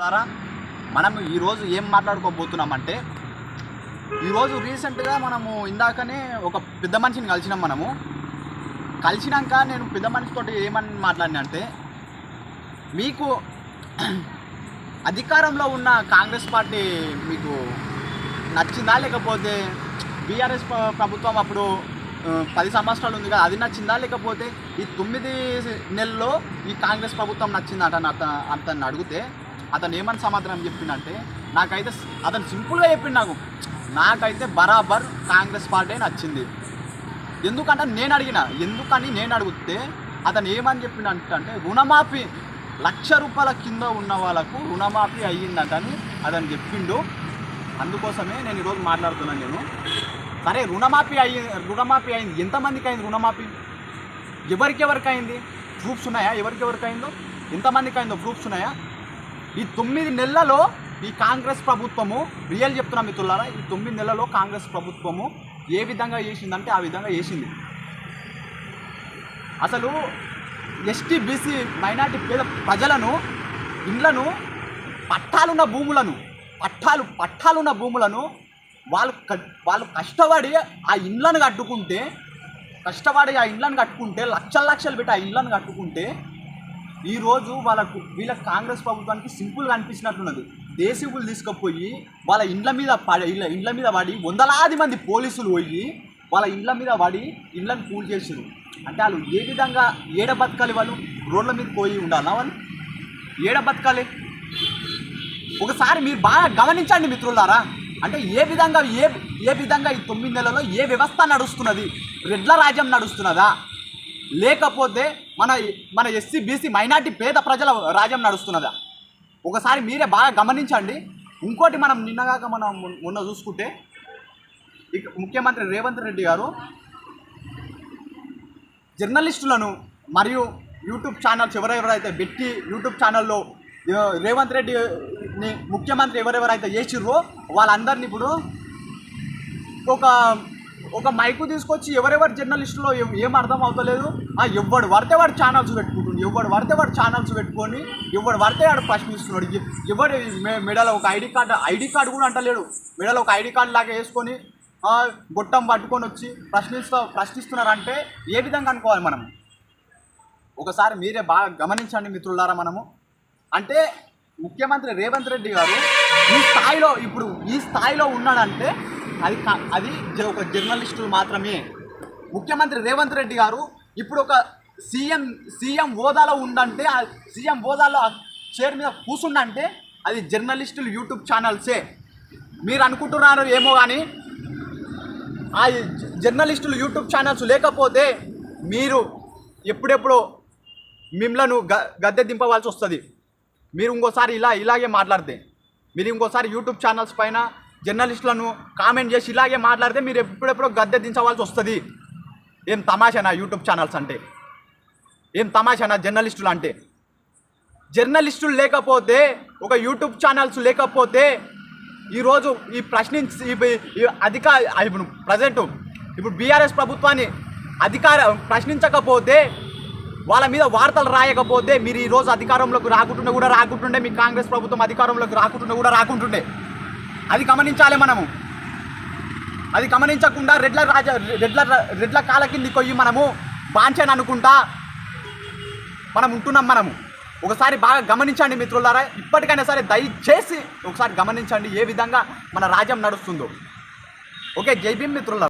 ద్వారా మనం ఈరోజు ఏం మాట్లాడుకోబోతున్నామంటే ఈరోజు రీసెంట్గా మనము ఇందాకనే ఒక పెద్ద మనిషిని కలిసినాం మనము. కలిసినాక నేను పెద్ద మనిషితో ఏమని మాట్లాడినా అంటే మీకు అధికారంలో ఉన్న కాంగ్రెస్ పార్టీ మీకు నచ్చిందా? లేకపోతే బీఆర్ఎస్ ప్రభుత్వం అప్పుడు పది సంవత్సరాలు ఉంది కదా అది నచ్చిందా? లేకపోతే ఈ తొమ్మిది నెలల్లో ఈ కాంగ్రెస్ ప్రభుత్వం నచ్చిందట అని అతను అతన్ని అడిగితే అతను ఏమని సమాధానం చెప్పిందంటే నాకైతే అతను సింపుల్గా చెప్పిండు నాకు. నాకైతే బరాబర్ కాంగ్రెస్ పార్టీ నచ్చింది. ఎందుకంటే నేను అడిగిన ఎందుకని నేను అడిగితే అతను ఏమని చెప్పిండంటే అంటే రుణమాఫీ లక్ష రూపాయల కింద ఉన్న వాళ్ళకు రుణమాఫీ అయ్యిందటని అతను చెప్పిండు. అందుకోసమే నేను ఈరోజు మాట్లాడుతున్నాను నేను. సరే రుణమాఫీ అయ్యి రుణమాఫీ అయింది. ఎంతమందికి అయింది రుణమాఫీ? ఎవరికెవరికి అయింది? ప్రూఫ్స్ ఉన్నాయా? ఎవరికెవరికి అయిందో? ఎంతమందికి అయిందో? ప్రూఫ్స్ ఉన్నాయా? ఈ తొమ్మిది నెలలలో ఈ కాంగ్రెస్ ప్రభుత్వము రియల్ చెప్తున్నా మిత్రులారా ఈ తొమ్మిది నెలలలో కాంగ్రెస్ ప్రభుత్వము ఏ విధంగా చేసిందంటే ఆ విధంగా చేసింది. అసలు ఎస్టీ బీసీ మైనార్టీ పేద ప్రజలను ఇండ్లను పట్టాలున్న భూములను పట్టాలు పట్టాలున్న భూములను వాళ్ళు వాళ్ళు కష్టపడి ఆ ఇండ్లను కట్టుకుంటే కష్టపడి ఆ ఇండ్లను కట్టుకుంటే లక్షల లక్షలు పెట్టి ఆ ఇండ్లను కట్టుకుంటే ఈరోజు వాళ్ళకు వీళ్ళ కాంగ్రెస్ ప్రభుత్వానికి సింపుల్గా అనిపించినట్టున్నది. దేశీయులు తీసుకుపోయి వాళ్ళ ఇండ్ల మీద పడి ఇళ్ళ ఇండ్ల మీద పడి వందలాది మంది పోలీసులు పోయి వాళ్ళ ఇండ్ల మీద పడి ఇండ్లను కూల్ చేసారు అంటే వాళ్ళు ఏ విధంగా ఏడ బతకాలి వాళ్ళు? రోడ్ల మీద పోయి ఉండాలా వాళ్ళు? ఏడ బతకాలి? ఒకసారి మీరు బాగా గమనించండి మిత్రులారా. అంటే ఏ విధంగా ఏ ఏ విధంగా ఈ తొమ్మిది నెలల్లో ఏ వ్యవస్థ నడుస్తున్నది? రెడ్ల రాజ్యం నడుస్తున్నదా? లేకపోతే మన మన ఎస్సీ బీసీ మైనార్టీ పేద ప్రజల రాజ్యం నడుస్తున్నదా? ఒకసారి మీరే బాగా గమనించండి. ఇంకోటి మనం నిన్నగాక మనం మొన్న చూసుకుంటే ఇక ముఖ్యమంత్రి రేవంత్ రెడ్డి గారు జర్నలిస్టులను మరియు యూట్యూబ్ ఛానల్స్ ఎవరెవరైతే పెట్టి యూట్యూబ్ ఛానల్లో రేవంత్ రెడ్డిని ముఖ్యమంత్రి ఎవరెవరైతే చేసిర్రో వాళ్ళందరినీ ఇప్పుడు ఒక ఒక మైకు తీసుకొచ్చి ఎవరెవరు జర్నలిస్టులో ఏం- ఏం అర్థం అవుతలేదు? ఆ ఎవడు పడితే వాడు ఛానల్స్ పెట్టుకుంటుండు. ఎవడు పడితే వాడు ఛానల్స్ పెట్టుకొని ఎవడు పడితే వాడు ప్రశ్నిస్తున్నాడు. ఎవడు మెడలో ఒక ఐడి కార్డు ఐడి కార్డు కూడా అంటలేడు. మెడలో ఒక ఐడి కార్డు లాగా వేసుకొని గొట్టం పట్టుకొని వచ్చి ప్రశ్నిస్తూ ప్రశ్నిస్తున్నారంటే ఏ విధంగా అనుకోవాలి మనం? ఒకసారి మీరే బాగా గమనించండి మిత్రులారా మనము. అంటే ముఖ్యమంత్రి రేవంత్ రెడ్డి గారు ఈ స్థాయిలో ఇప్పుడు ఈ స్థాయిలో ఉన్నాడంటే అది అది ఒక జర్నలిస్టులు మాత్రమే. ముఖ్యమంత్రి రేవంత్ రెడ్డి గారు ఇప్పుడు ఒక సీఎం సీఎం హోదాలో ఉందంటే ఆ సీఎం హోదాలో చైర్ మీద కూర్చుండంటే అది జర్నలిస్టులు యూట్యూబ్ ఛానల్సే. మీరు అనుకుంటున్నారు ఏమో కానీ ఆ జర్నలిస్టులు యూట్యూబ్ ఛానల్స్ లేకపోతే మీరు ఎప్పుడెప్పుడు మిమ్మలను గ గద్దె దింపవలసి వస్తుంది మీరు ఇంకోసారి ఇలా ఇలాగే మాట్లాడితే. మీరు ఇంకోసారి యూట్యూబ్ ఛానల్స్ పైన జర్నలిస్టులను కామెంట్ చేసి ఇలాగే మాట్లాడితే మీరు ఎప్పుడెప్పుడో గద్దె దించవలసి వస్తుంది. ఏం తమాషానా యూట్యూబ్ ఛానల్స్ అంటే? ఏం తమాషానా జర్నలిస్టులు అంటే? జర్నలిస్టులు లేకపోతే ఒక యూట్యూబ్ ఛానల్స్ లేకపోతే ఈరోజు ఈ ప్రశ్నించి ఈ- అధికార ఇప్పుడు ప్రజెంట్ ఇప్పుడు బీఆర్ఎస్ ప్రభుత్వాన్ని అధికార ప్రశ్నించకపోతే వాళ్ళ మీద వార్తలు రాయకపోతే మీరు ఈరోజు అధికారంలోకి రాకుంటుండే కూడా రాకుంటుండే మీ కాంగ్రెస్ ప్రభుత్వం అధికారంలోకి రాకుంటుండే కూడా రాకుంటుండే. అది గమనించాలి మనము. అది గమనించకుండా రెడ్ల రాజ రెడ్ల రెడ్ల కాల కింది పోయి మనము బాంచని అనుకుంటా మనం ఉంటున్నాం మనము. ఒకసారి బాగా గమనించండి మిత్రులారా ఇప్పటికైనా సరే దయచేసి ఒకసారి గమనించండి ఏ విధంగా మన రాజ్యం నడుస్తుందో. ఓకే జై భీమ్ మిత్రులారా.